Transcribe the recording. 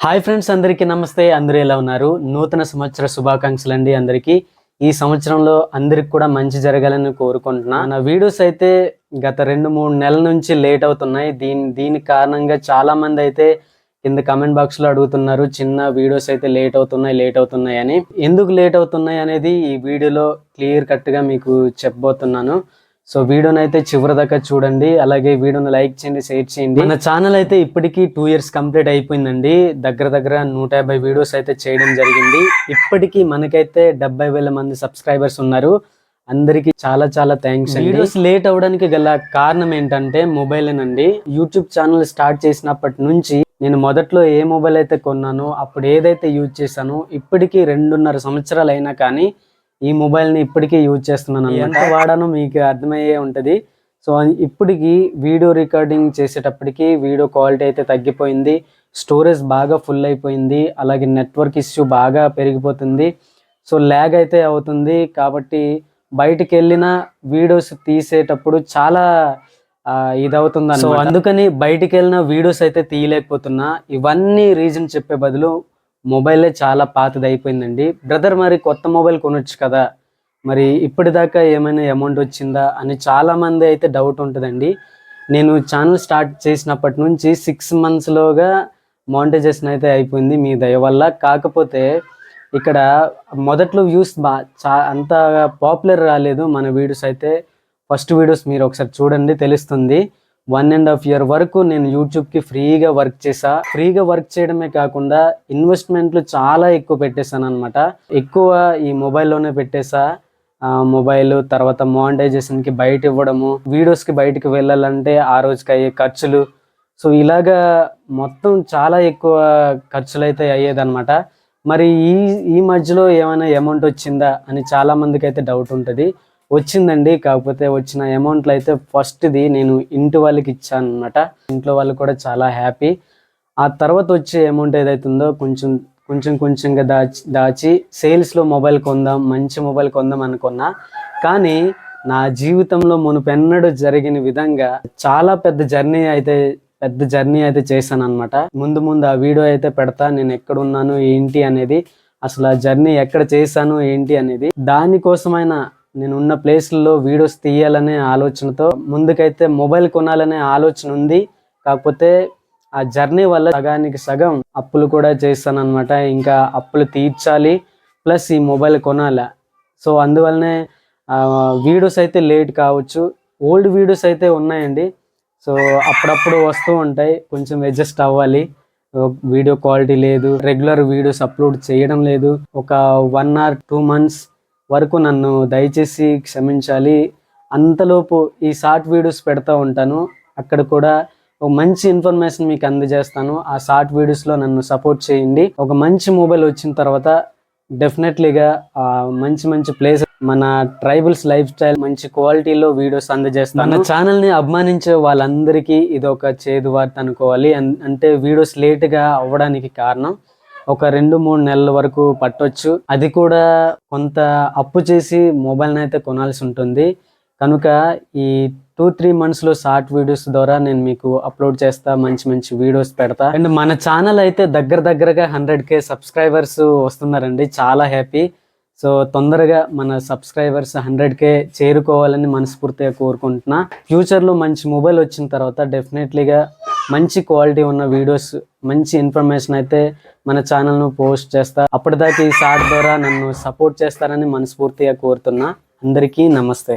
Hi friends అందరికీ నమస్తే. అందరూ ఎలా ఉన్నారు? నూతన సంవత్సర శుభాకాంక్షలు అండి అందరికీ. ఈ సంవత్సరంలో అందరికి కూడా మంచి జరగాలని కోరుకుంటున్నా. నా వీడియోస్ అయితే గత రెండు మూడు నెలల నుంచి లేట్ అవుతున్నాయి. దీని దీని కారణంగా చాలా మంది అయితే కింద కమెంట్ బాక్స్లో అడుగుతున్నారు చిన్న వీడియోస్ అయితే లేట్ అవుతున్నాయి లేట్ అవుతున్నాయి అని. ఎందుకు లేట్ అవుతున్నాయి అనేది ఈ వీడియోలో క్లియర్ కట్గా మీకు చెప్పబోతున్నాను. సో వీడియోని అయితే చివరి దాకా చూడండి. అలాగే వీడియోని లైక్ చేయండి షేర్ చేయండి. మన ఛానల్ అయితే ఇప్పటికీ టూ ఇయర్స్ కంప్లీట్ అయిపోయిందండి. దగ్గర దగ్గర నూట యాభై వీడియోస్ అయితే చేయడం జరిగింది. ఇప్పటికీ మనకైతే డెబ్బై వేల మంది సబ్స్క్రైబర్స్ ఉన్నారు. అందరికీ చాలా చాలా థ్యాంక్స్ వీడియోస్ లేట్ అవడానికి గల కారణం ఏంటంటే మొబైలేనండి. యూట్యూబ్ ఛానల్ స్టార్ట్ చేసినప్పటి నుంచి నేను మొదట్లో ఏ మొబైల్ అయితే కొన్నానో అప్పుడు ఏదైతే యూజ్ చేశానో ఇప్పటికీ రెండున్నర సంవత్సరాలు అయినా కానీ ఈ మొబైల్ని ఇప్పటికీ యూజ్ చేస్తున్నాను ఎంత? వాడానో మీకు అర్థమయ్యే ఉంటుంది. సో ఇప్పటికి వీడియో రికార్డింగ్ చేసేటప్పటికి వీడియో క్వాలిటీ అయితే తగ్గిపోయింది. స్టోరేజ్ బాగా ఫుల్ అయిపోయింది. అలాగే నెట్వర్క్ ఇష్యూ బాగా పెరిగిపోతుంది. సో ల్యాగ్ అయితే అవుతుంది. కాబట్టి బయటికి వెళ్ళిన వీడియోస్ తీసేటప్పుడు చాలా ఇదవుతుంది సో అందుకని బయటికి వెళ్ళిన వీడియోస్ అయితే తీయలేకపోతున్నా. ఇవన్నీ రీజన్ చెప్పే బదులు మొబైలే చాలా పాతది అయిపోయిందండి బ్రదర్ మరి కొత్త మొబైల్ కొనొచ్చు కదా. మరి ఇప్పటిదాకా ఏమైనా అమౌంట్ వచ్చిందా అని చాలా మంది అయితే డౌట్ ఉంటుందండి. నేను ఛానల్ స్టార్ట్ చేసినప్పటి నుంచి సిక్స్ మంత్స్లోగా మానిటైజేషన్ అయితే అయిపోయింది మీ దయ వల్ల. కాకపోతే ఇక్కడ మొదట్లో వ్యూస్ బా చా అంత పాపులర్ రాలేదు. మన వీడియోస్ అయితే ఫస్ట్ వీడియోస్ మీరు ఒకసారి చూడండి తెలుస్తుంది. వన్ అండ్ హాఫ్ ఇయర్ వరకు నేను యూట్యూబ్కి ఫ్రీగా వర్క్ చేసా. ఫ్రీగా వర్క్ చేయడమే కాకుండా ఇన్వెస్ట్మెంట్లు చాలా ఎక్కువ పెట్టేశాను అనమాట ఎక్కువ ఈ మొబైల్లోనే పెట్టేసా. మొబైల్ తర్వాత monetization కి బయట ఇవ్వడము వీడియోస్కి కి వెళ్ళాలంటే ఆ రోజుకి అయ్యే ఖర్చులు. సో ఇలాగా మొత్తం చాలా ఎక్కువ ఖర్చులు అయితే అయ్యేదన్నమాట. మరి ఈ ఈ మధ్యలో ఏమైనా అమౌంట్ వచ్చిందా అని చాలా మందికి అయితే డౌట్ ఉంటుంది. వచ్చిందండి కాకపోతే వచ్చిన అమౌంట్లు అయితే ఫస్ట్ది నేను ఇంటి వాళ్ళకి ఇచ్చాను అనమాట ఇంట్లో వాళ్ళు కూడా చాలా హ్యాపీ ఆ తర్వాత వచ్చే అమౌంట్ ఏదైతుందో కొంచెం కొంచెం కొంచెంగా దాచి దాచి సేల్స్లో మొబైల్ కొందాం మంచి మొబైల్ కొందాం అనుకున్నా. కానీ నా జీవితంలో మునుపెన్నడూ జరిగిన విధంగా చాలా పెద్ద జర్నీ అయితే పెద్ద జర్నీ అయితే చేశాను అనమాట ముందు ముందు ఆ వీడియో అయితే పెడతా నేను ఎక్కడ ఉన్నాను ఏంటి అనేది అసలు ఆ జర్నీ ఎక్కడ చేశాను ఏంటి అనేది దానికోసమైనా నేను ఉన్న ప్లేస్లో వీడియోస్ తీయాలనే ఆలోచనతో ముందుకైతే మొబైల్ కొనాలనే ఆలోచన ఉంది. కాకపోతే ఆ జర్నీ వల్ల సగానికి సగం అప్పులు కూడా చేస్తాను అనమాట ఇంకా అప్పులు తీర్చాలి. ప్లస్ ఈ మొబైల్ కొనాలి. సో అందువల్లనే వీడియోస్ అయితే లేట్ కావచ్చు. ఓల్డ్ వీడియోస్ అయితే ఉన్నాయండి. సో అప్పుడప్పుడు వస్తూ ఉంటాయి. కొంచెం అడ్జస్ట్ అవ్వాలి. వీడియో క్వాలిటీ లేదు. రెగ్యులర్ వీడియోస్ అప్లోడ్ చేయడం లేదు. ఒక వన్ ఆర్ టూ మంత్స్ వరకు నన్ను దయచేసి క్షమించాలి. అంతలోపు ఈ షార్ట్ వీడియోస్ పెడతా ఉంటాను. అక్కడ కూడా ఒక మంచి ఇన్ఫర్మేషన్ మీకు అందజేస్తాను. ఆ షార్ట్ వీడియోస్లో నన్ను సపోర్ట్ చేయండి. ఒక మంచి మొబైల్ వచ్చిన తర్వాత డెఫినెట్లీగా మంచి మంచి ప్లేస్ మన ట్రైబల్స్ లైఫ్ స్టైల్ మంచి క్వాలిటీలో వీడియోస్ అందజేస్తాను. మన ఛానల్ని అభిమానించే వాళ్ళందరికీ ఇది ఒక చేదు వార్త అనుకోవాలి. అన్- అంటే వీడియోస్ లేట్గా అవ్వడానికి కారణం ఒక రెండు మూడు నెలల వరకు పట్టొచ్చు. అది కూడా కొంత అప్పు చేసి మొబైల్ని అయితే కొనాల్సి ఉంటుంది. కనుక ఈ టూ త్రీ మంత్స్లో షార్ట్ వీడియోస్ ద్వారా నేను మీకు అప్లోడ్ చేస్తా మంచి మంచి వీడియోస్ పెడతా. అండ్ మన ఛానల్ అయితే దగ్గర దగ్గరగా హండ్రెడ్ కే సబ్స్క్రైబర్స్ వస్తున్నారండి. చాలా హ్యాపీ సో తొందరగా మన సబ్స్క్రైబర్స్ హండ్రెడ్ కే చేరుకోవాలని మనస్ఫూర్తిగా కోరుకుంటున్నా. ఫ్యూచర్లో మంచి మొబైల్ వచ్చిన తర్వాత డెఫినెట్లీగా మంచి క్వాలిటీ ఉన్న వీడియోస్ మంచి ఇన్ఫర్మేషన్ అయితే మన ఛానల్ను పోస్ట్ చేస్తా. అప్పటిదాకా ఈ షార్ట్ ద్వారా నన్ను సపోర్ట్ చేస్తారని మనస్ఫూర్తిగా కోరుతున్నా. అందరికీ నమస్తే.